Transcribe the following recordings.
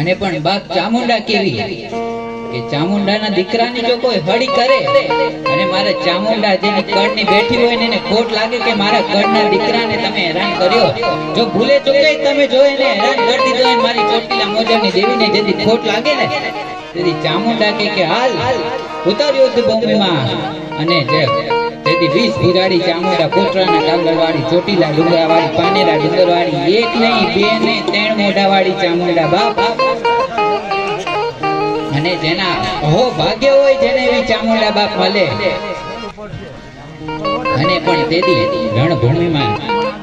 અને પણ બાપ ચામુંડા કેવી કે ચામુંડાના દીકરાની જો કોઈ હળી કરે, અને મારા ચામુંડા જેની કડની બેઠી હોય ને એને ખોટ લાગે કે મારા કડના દીકરાને તમે હેરાન કર્યો, જો ભૂલે ચૂકે તમે જો એને હેરાન કરી દીધો અને મારી ચોટીલા મોજરની દેવીને જેથી ખોટ લાગે ને, તેથી ચામુંડા કે, હાલ, ઉતાર્યો છે ભૂમિમાં અને જે તેથી વીસ ભુજાડી ચામુંડા કોટરાના કાગળવાળી, ચોટીલા ડુંગરાવાળી, પાનેરા ડુંગરવાળી, એક નહીં, બે નહીં, ત્રણ મોઢાવાળી ચામુંડા બાપ. અને જેના હો ભાગ્ય હોય જેને એવી ચામુંડા બાપ મળે. અને પણ તેથી રણભૂમિમાં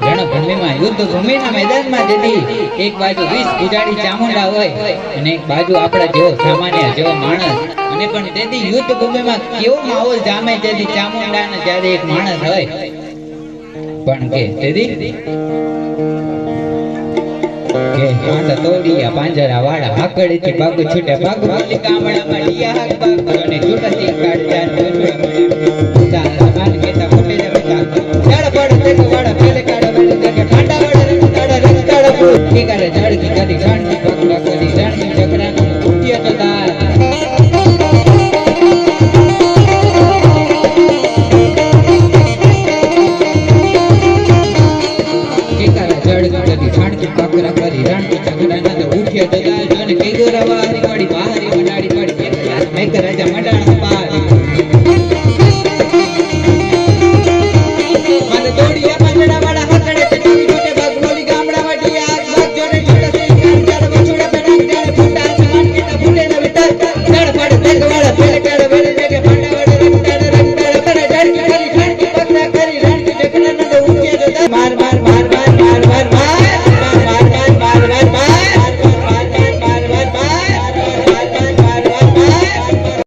રણભૂમિમાં યુદ્ધ ભૂમિના મેદાનમાં તેથી એક બાજુ વીસ પૂજાડી ચામુંડા હોય અને એક બાજુ આપણા જેવો સામાન્ય જેવો માણસ અને પણ તેથી યુદ્ધ ભૂમિમાં કેવો માહોલ જામે તેથી ચામુંડાના જ્યારે એક માણસ હોય. પણ કે તેથી? કે હાથ તોડિયા પાંજરા વાળા હાકડીથી બાગુ છૂટે બાગુ બોલી ગામડામાં ડિયા હાક બાગુ અને છૂટાથી કાઢ્યા ચાલ સમાન કેતા જમે ચાલ. ચાલ પડ તે વાળા પેલે કાઢે, વેલે તે ઠાંડા વાળા રે કાઢે રે કાઢે કી કરે ઝડકી કરી ગાંડી પકડા ಭಾಗ್ಯ ಭಜಾಜನ ಕೆ ಗುರವಾ